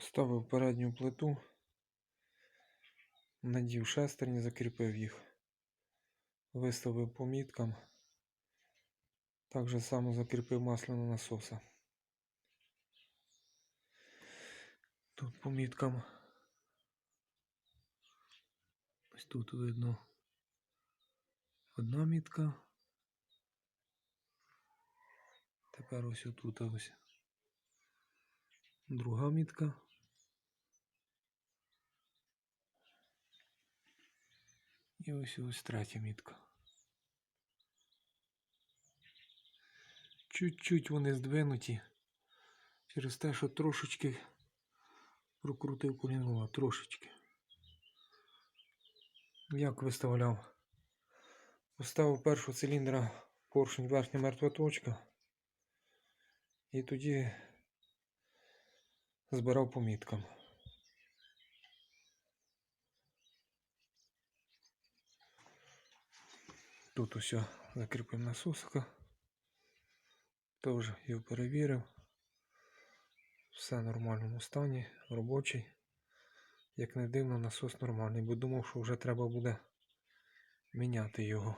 Ставив передню плиту, надів шестерні, закріпив їх, виставив по міткам, так же само закріпив масляного насоса. Тут по міткам. Ось тут видно одна мітка. Тепер ось отут ось. Друга мітка. І ось ось третя мітка. Чуть-чуть вони здвинуті через те, що трошечки прокрутив колінвала, трошечки. Як виставляв? Поставив першого циліндра поршень верхня мертва точка. І тоді збирав по міткам. Тут усе закріпив насосика. Теж його перевірив. Все в нормальному стані, робочий. Як не дивно, насос нормальний, бо думав, що вже треба буде міняти його.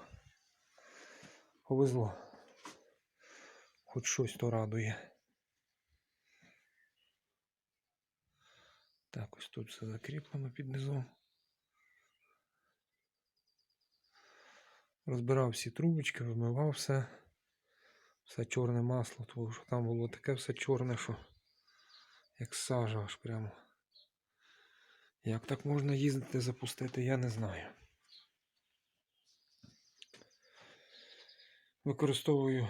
Повезло. Хоч щось то радує. Так, ось тут все закріплено під низом. Розбирав всі трубочки, вимивав все. Все чорне масло, тому що там було таке все чорне, що як сажа аж прямо. Як так можна їздити запустити, я не знаю. Використовую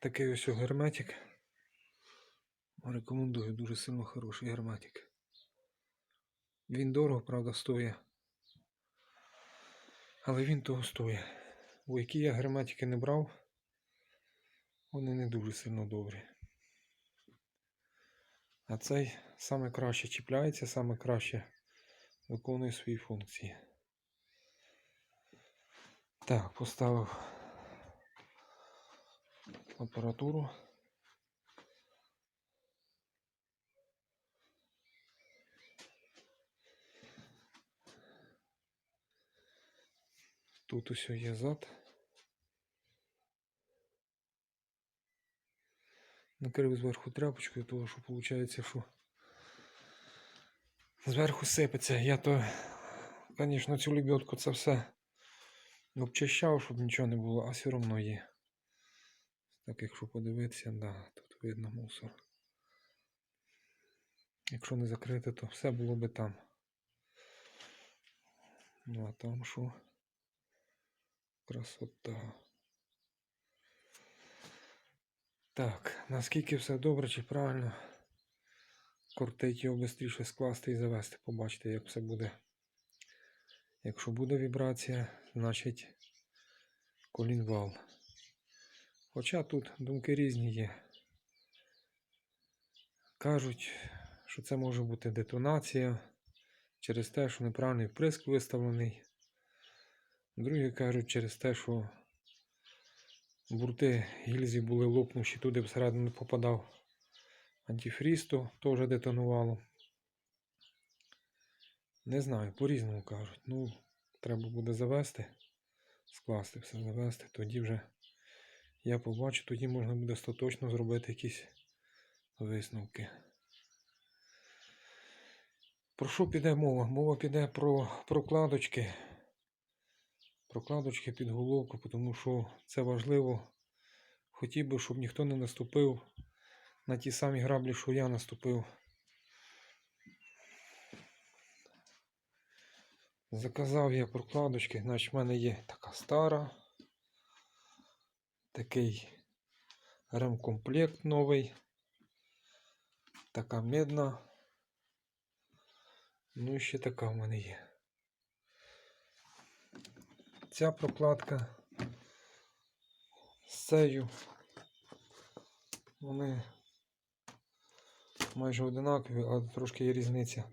такий ось герметик. Рекомендую дуже сильно хороший герметик. Він дорого, правда, стоїть. Але він того стоїть. Бо які я герметики не брав, вони не дуже сильно добрі. А цей саме краще чіпляється, саме краще виконує свої функції. Так, поставив апаратуру. Тут усе є зад. Накрив зверху тряпочкою, того що виходить, що зверху сипеться. Я то, звісно, цю лебедку це все обчищав, щоб нічого не було, а все одно є. Так, якщо подивитися, да, тут видно мусор. Якщо не закрити, то все було би там. Ну а там що? Красота. Так, наскільки все добре чи правильно? Кортить його швидше скласти і завести. Побачите, як все буде. Якщо буде вібрація, значить колінвал. Хоча тут думки різні є. Кажуть, що це може бути детонація через те, що неправильний вприск виставлений. Другі кажуть через те, що бурти гільзі були лопнувші, туди всередину попадав антифріз, то теж детонувало. Не знаю, по-різному кажуть. Ну, треба буде завести, скласти все, завести, тоді вже я побачу, тоді можна буде остаточно зробити якісь висновки. Про що піде мова? Мова піде про прокладочки. Прокладочки під головку, тому що це важливо. Хотів би, щоб ніхто не наступив на ті самі граблі, що я наступив. Заказав я прокладочки, значить в мене є така стара, такий ремкомплект новий, така медна. Ну і ще така в мене є. Ця прокладка з цією вони майже одинакові, але трошки є різниця.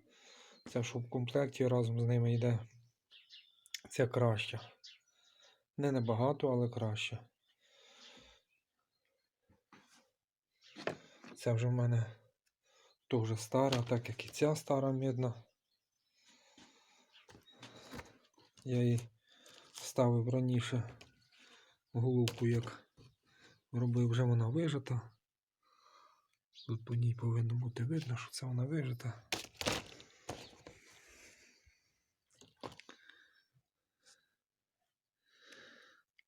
Ця, що в комплекті разом з ними йде. Ця краща. Не набагато, але краще. Це вже в мене теж стара, так як і ця стара медна. Я її ставив раніше головку, як робив, вже вона вижата. Тут по ній повинно бути видно, що це вона вижита.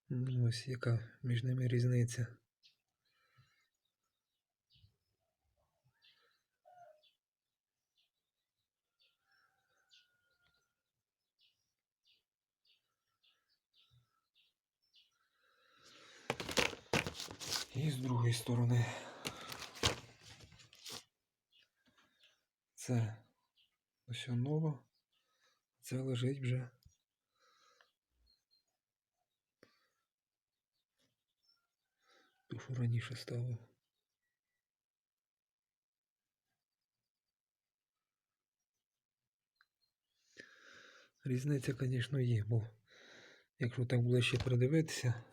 Ну, Ось яка між ними різниця. І з другої сторони. Це ось ново. Це лежить вже. Ту, що раніше ставив. Різниця, звісно, є, бо якщо так ближче придивитися,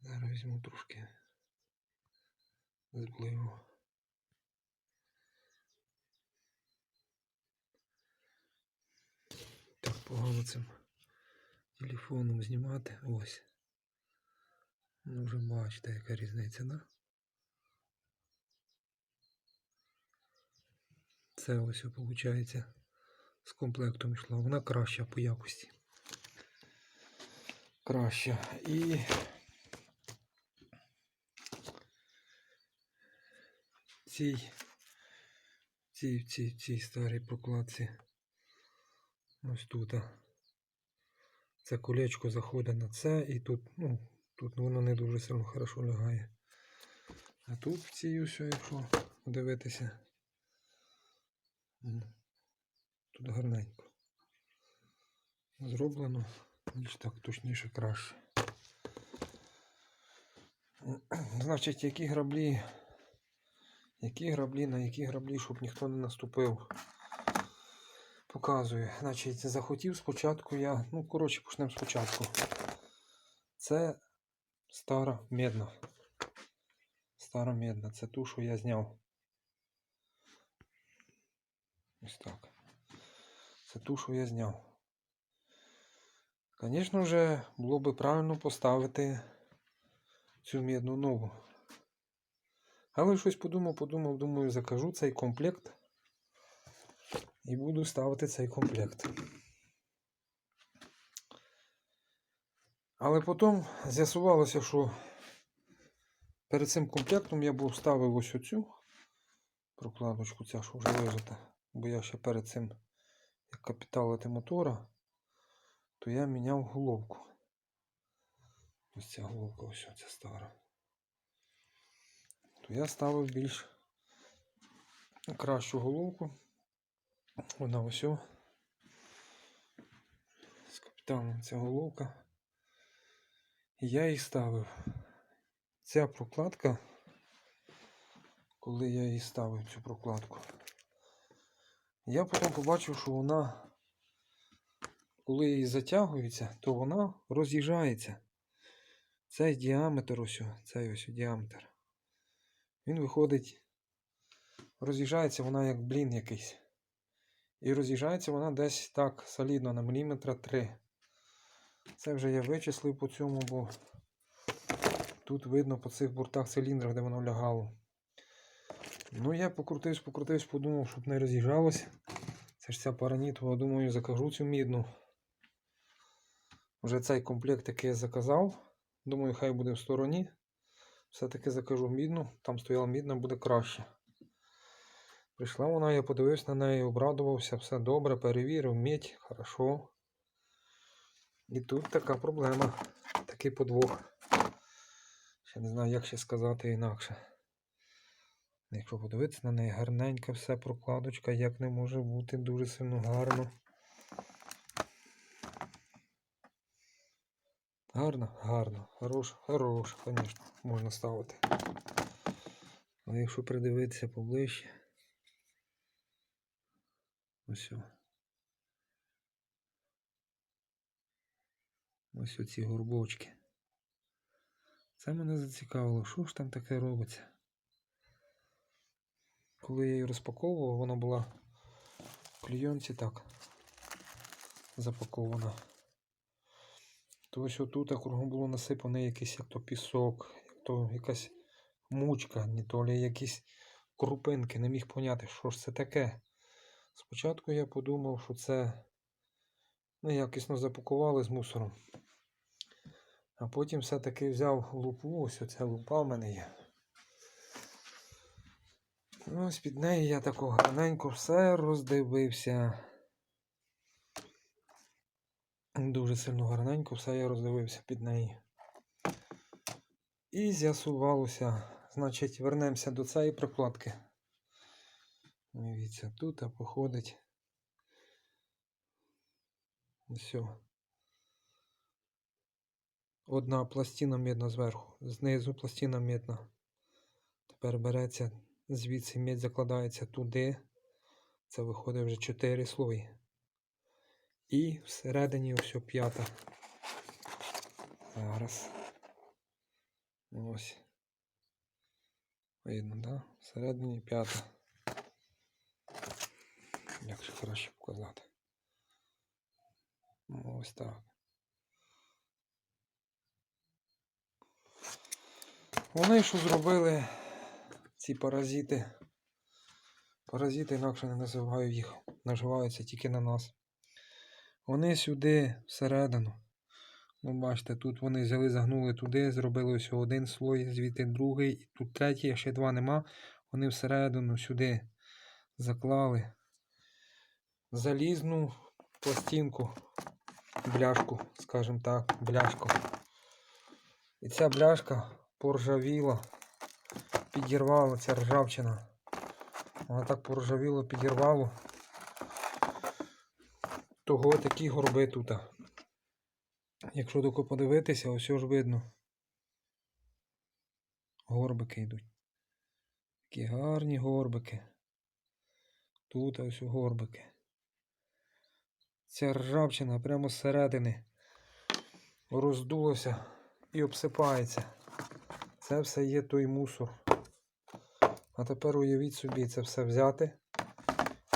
зараз візьму трошки зближу. Так погано цим телефоном знімати. Ось. Ну вже бачите, яка різниця, да? Це ось виходить з комплектом йшла. Вона краща по якості. Краща. І цій, цій, цій, цій старій прокладці ось тут. Це колечко заходить на це і тут, ну, тут воно не дуже сильно хорошо лягає. А тут в цій якщо дивитися, тут гарненько. Зроблено більш так точніше краще. Значить, які граблі, які граблі, на які граблі, щоб ніхто не наступив. Показую. Значить, захотів спочатку я. Ну, коротше, почнемо спочатку. Це стара медна. Стара медна. Це ту, що я зняв. Ось так. Це ту, що я зняв. Звісно вже було би правильно поставити цю медну нову. Але щось подумав, подумав, думаю, закажу цей комплект і буду ставити цей комплект. Але потім з'ясувалося, що перед цим комплектом я був ставив ось оцю прокладочку, ця що вже вижата. Бо я ще перед цим, як капіталити мотора, то я міняв головку. Ось ця головка, ось ця стара. То я ставив більш кращу головку. Вона ось. З капіталом ця головка. Я її ставив. Ця прокладка, коли я її ставив цю прокладку, я потім побачив, що вона, коли її затягується, то вона роз'їжджається. Цей діаметр ось, цей ось діаметр. Він виходить, роз'їжджається вона як блін якийсь. І роз'їжджається вона десь так солідно на міліметра 3. Це вже я вичислив по цьому, бо тут видно по цих бортах циліндрах, де воно лягало. Ну, я покрутився, покрутився, подумав, щоб не роз'їжджалося. Це ж ця паранітова, думаю, закажу цю мідну. Вже цей комплект, який я заказав. Думаю, хай буде в стороні. Все-таки закажу мідну, там стояла мідна, буде краще. Прийшла вона, я подивився на неї, обрадувався, все добре, перевірив, мідь, хорошо. І тут така проблема, такий подвох. Ще не знаю, як ще сказати інакше. Якщо подивитися на неї, гарненька все, прокладочка, як не може бути, дуже сильно гарно. Гарно, гарно, хорош, хорош, звісно, можна ставити. Але якщо придивитися поближче, ось. Ось оці горбочки. Це мене зацікавило, що ж там таке робиться. Коли я її розпаковував, вона була в клійонці так запакована. То ось отут кругом було насипано якийсь як то пісок, як то якась мучка, не то лі якісь крупинки, не міг поняти, що ж це таке. Спочатку я подумав, що це неякісно запакували з мусором. А потім все-таки взяв лупу, ось оця лупа в мене є. Ну, ось під неї я тако гарненько все роздивився. Дуже сильно гарненько все я роздивився під неї. І з'ясувалося. Значить, вернемося до цієї прокладки. Дивіться, тут а походить. Все. Одна пластина медна зверху, знизу пластина медна. Тепер береться звідси медь закладається туди. Це виходить вже 4 слої. І всередині ось п'ята. Зараз. Ось. Видно, да? Всередині п'ята. Як ще краще показати? Ось так. Вони що зробили ці паразити. Паразити інакше не називаю їх. Наживаються тільки на нас. Вони сюди всередину. Ну, бачите, тут вони взяли, загнули туди, зробили ось один слой, звідти другий, і тут третій, ще два нема. Вони всередину сюди заклали залізну пластинку, бляшку, скажімо так, бляшку. І ця бляшка поржавіла, підірвала ця ржавчина. Вона так поржавіло, підірвало. Того такі горби тут. Якщо тако подивитися, ось ж видно. Горбики йдуть. Такі гарні горбики. Тут ось горбики. Ця ржавчина прямо зсередини роздулося і обсипається. Це все є той мусор. А тепер уявіть собі це все взяти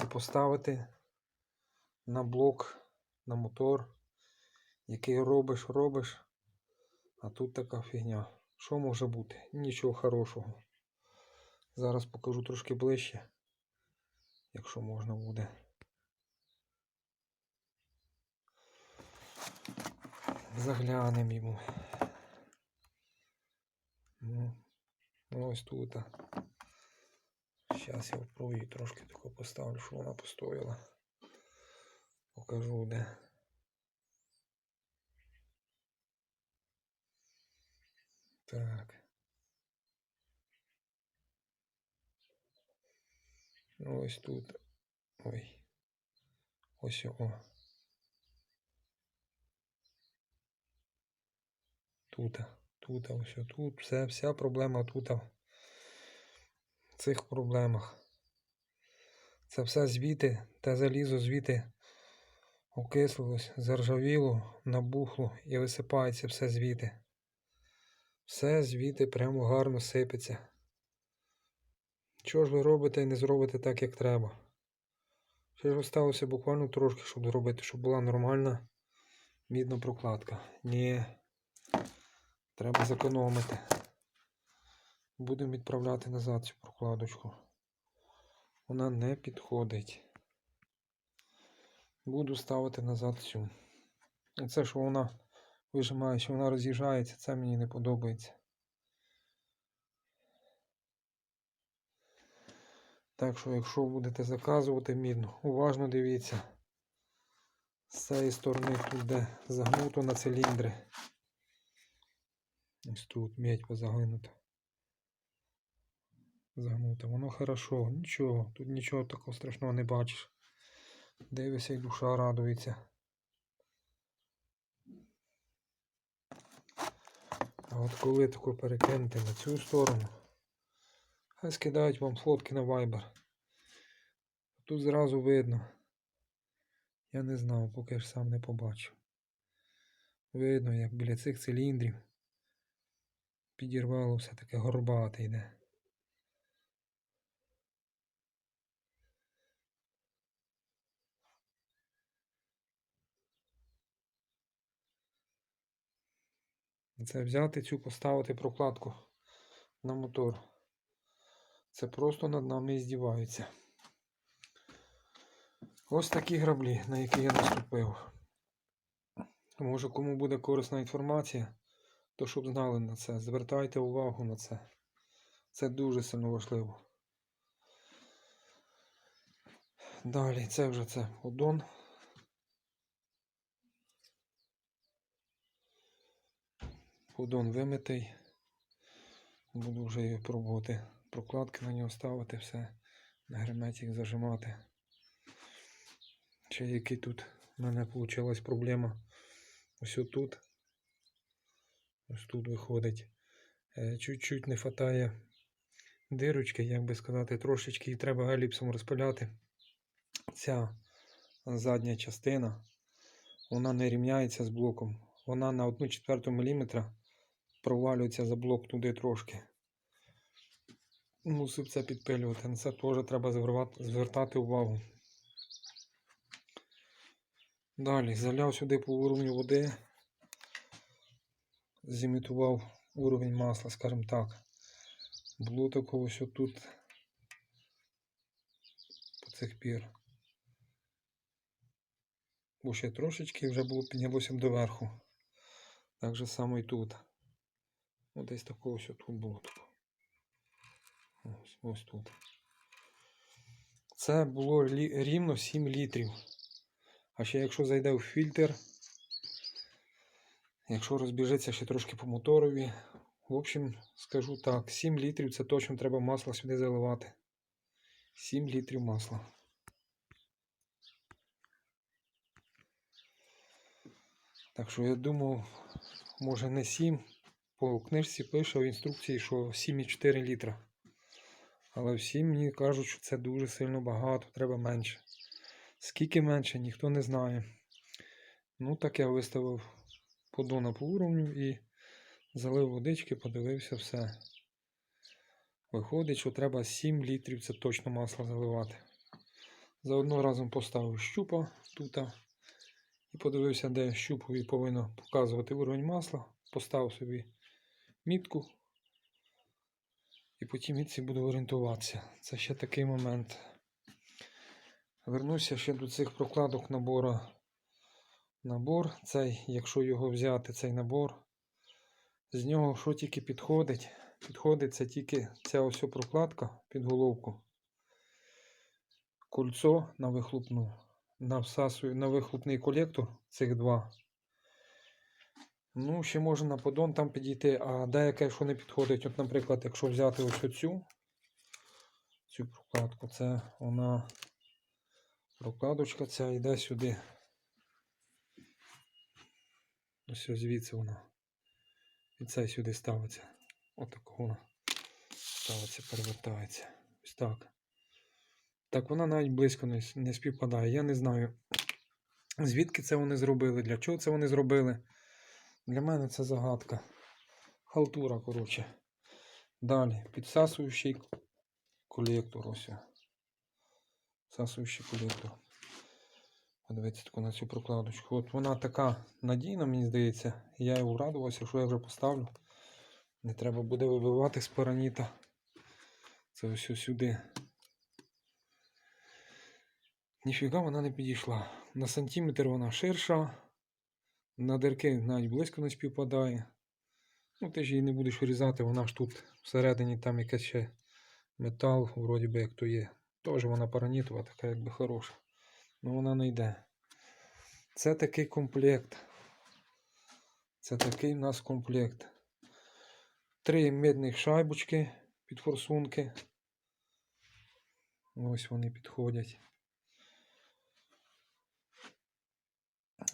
і поставити на блок, на мотор, який робиш, робиш, а тут така фігня. Що може бути? Нічого хорошого. Зараз покажу трошки ближче, якщо можна буде. Заглянемо йому. Ну, ну, ось тут. Зараз я впрую трошки тако поставлю, щоб вона постояла. Покажу де. Так. Ну, ось тут. Ой. Ось о. Тут. Тут, ось тут. Все, вся проблема тут. В цих проблемах. Це все звіти, те залізо звіти окислилось, заржавіло, набухло і висипається все звіти. Все звіти прямо гарно сипеться. Що ж ви робите і не зробите так, як треба? Ще ж осталося буквально трошки, щоб зробити, щоб була нормальна мідна прокладка. Ні. Треба зекономити. Будемо відправляти назад цю прокладочку. Вона не підходить. Буду ставити назад цю. Оце, що вона вижимає, що вона роз'їжджається, це мені не подобається. Так що, якщо будете заказувати мідну, уважно дивіться. З цієї сторони тут де загнуто на циліндри. Ось тут медь позагинута. Загнута. Воно хорошо, нічого, тут нічого такого страшного не бачиш. Дивишся і душа радується. А от коли тако перекинути на цю сторону, хай скидають вам фотки на Viber. Тут зразу видно. Я не знав, поки ж сам не побачив. Видно, як біля цих циліндрів підірвало все таке горбате йде. Це взяти цю, поставити прокладку на мотор. Це просто над нами здіваються. Ось такі граблі, на які я наступив. Може, кому буде корисна інформація, то щоб знали на це. Звертайте увагу на це. Це дуже сильно важливо. Далі, це вже це поддон. Поддон вимитий. Буду вже його пробувати. Прокладки на нього ставити, все. На герметик зажимати. Ще який тут в мене вийшла проблема. Ось тут. Ось тут виходить. Е, Чуть-чуть не вистачає дирочки, як би сказати, трошечки і треба еліпсом розпиляти. Ця задня частина, вона не рівняється з блоком. Вона на 1 четверту мм провалюється за блок туди трошки. Мусив це підпилювати. На це теж треба звертати увагу. Далі заляв сюди по уровню води, зімітував уровень масла, скажімо так. Було такого, ось тут по цих пір. Бо ще трошечки вже було піднялося доверху. Так же само і тут. Ось десь такого ось тут було. Ось, ось тут. Це було рівно 7 літрів. А ще якщо зайде в фільтр, якщо розбіжиться ще трошки по моторові, в общем, скажу так, 7 літрів це точно треба масла сюди заливати. 7 літрів масла. Так що я думав, може не 7. По книжці пише в інструкції, що 7,4 літра. Але всі мені кажуть, що це дуже сильно багато, треба менше. Скільки менше, ніхто не знає. Ну, так я виставив подона по уровню і залив водички, подивився все. Виходить, що треба 7 літрів, це точно масло заливати. Заодно разом поставив щупа тут і подивився, де щупові повинно показувати уровень масла. Поставив собі мітку. І по тій мітці буду орієнтуватися. Це ще такий момент. Вернуся ще до цих прокладок набору. Набор цей, якщо його взяти, цей набор, з нього що тільки підходить. Підходить це тільки ця ось прокладка під головку. Кольцо на вихлопну. На, всасую, на вихлопний колектор цих два. Ну, ще можна на подон там підійти, а деяке, що не підходить. От, наприклад, якщо взяти ось оцю цю прокладку, це вона прокладочка ця йде сюди. Ось звідси вона. І це сюди ставиться. Отак вона ставиться, перевертається. Ось так. Так, вона навіть близько не, не співпадає. Я не знаю, звідки це вони зробили, для чого це вони зробили. Для мене це загадка. Халтура, коротше. Далі, підсасуючий колектор. Ось. Всасуючий колектор. Подивіться на цю прокладочку. От вона така надійна, мені здається. Я її врадувався, що я вже поставлю. Не треба буде вибивати з параніта. Це ось сюди. Ніфіга вона не підійшла. На сантиметр вона ширша. На дирки навіть близько не співпадає. Ну, ти ж її не будеш вирізати, вона ж тут всередині там якийсь ще метал, вроді би як то є. Теж вона паранітова, така якби хороша. Ну вона не йде. Це такий комплект. Це такий в нас комплект. Три медних шайбочки під форсунки. Ось вони підходять.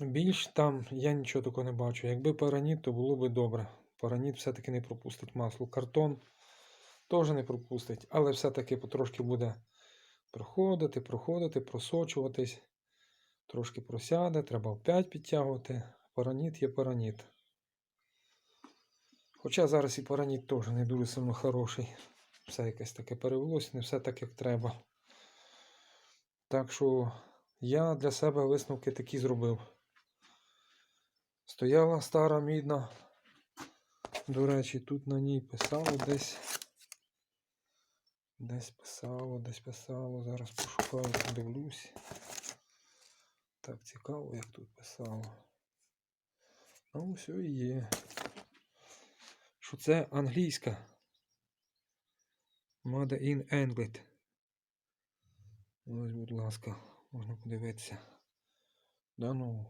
Більш там я нічого такого не бачу. Якби параніт, то було б добре. Параніт все-таки не пропустить масло. Картон теж не пропустить, але все-таки потрошки буде проходити, проходити, просочуватись. Трошки просяде, треба опять підтягувати. Параніт є параніт. Хоча зараз і параніт теж не дуже сильно хороший. Все якесь таке перевелось, не все так, як треба. Так що я для себе висновки такі зробив. Стояла стара мідна До речі, тут на ній писало десь. Десь писало, десь писало. Зараз пошукаю, подивлюсь. Так цікаво, як тут писало. Ну, все і є. Що це англійська. Made in England. Ось, будь ласка, можна подивитися. Да ну,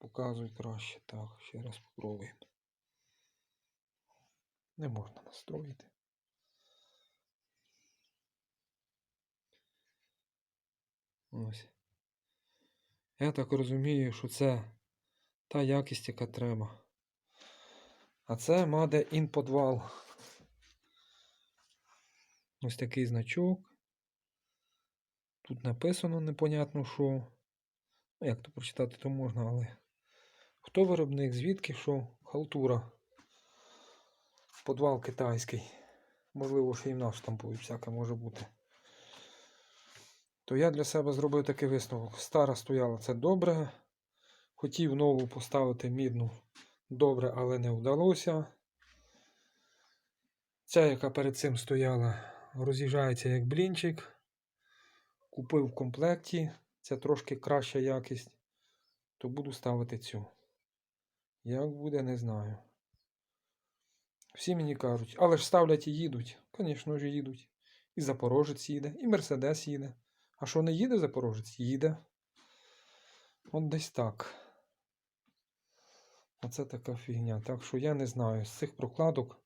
показуй краще. Так, ще раз спробуємо. Не можна настроїти. Ось. Я так розумію, що це та якість, яка треба. А це Made in подвал. Ось такий значок. Тут написано непонятно що. Ну, як то прочитати, то можна, але. Хто виробник, звідки що? Халтура. Подвал китайський. Можливо, ще й в нас штампують, всяке може бути. То я для себе зробив такий висновок. Стара стояла це добре. Хотів нову поставити мідну добре, але не вдалося. Ця, яка перед цим стояла, роз'їжджається як блінчик. Купив в комплекті. Це трошки краща якість. То буду ставити цю. Як буде, не знаю. Всі мені кажуть, але ж ставлять і їдуть. Звісно ж, їдуть. І Запорожець їде, і Мерседес їде. А що не їде Запорожець? Їде. От десь так. Оце така фігня. Так що я не знаю. З цих прокладок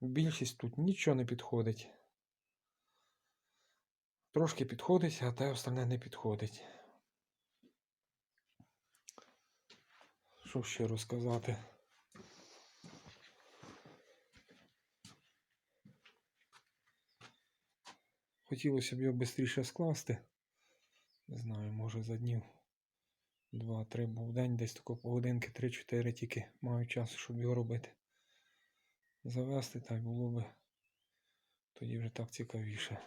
більшість тут нічого не підходить. Трошки підходить, а те остальне не підходить. Що ще розказати? Хотілося б його швидше скласти. Не знаю, може за днів 2-3 був день, десь тако по годинки 3-4 тільки маю час, щоб його робити. Завести так було би. Тоді вже так цікавіше.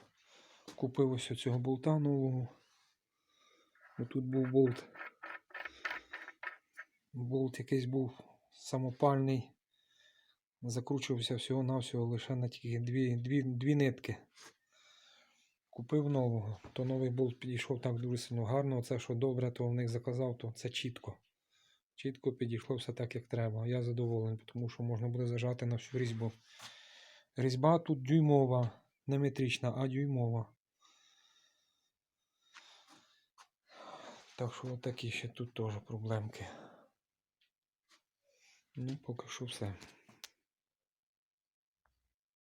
Купив ось цього болта нового. Тут був болт. Болт якийсь був самопальний. Закручувався всього-навсього лише на тільки дві, дві, дві нитки. Купив нового, то новий болт підійшов так дуже сильно гарно. Оце, що добре, то в них заказав, то це чітко. Чітко підійшло все так, як треба. Я задоволений, тому що можна буде зажати на всю різьбу. Різьба тут дюймова, не метрична, а дюймова. Так що такі ще тут теж проблемки. Ну, поки що все.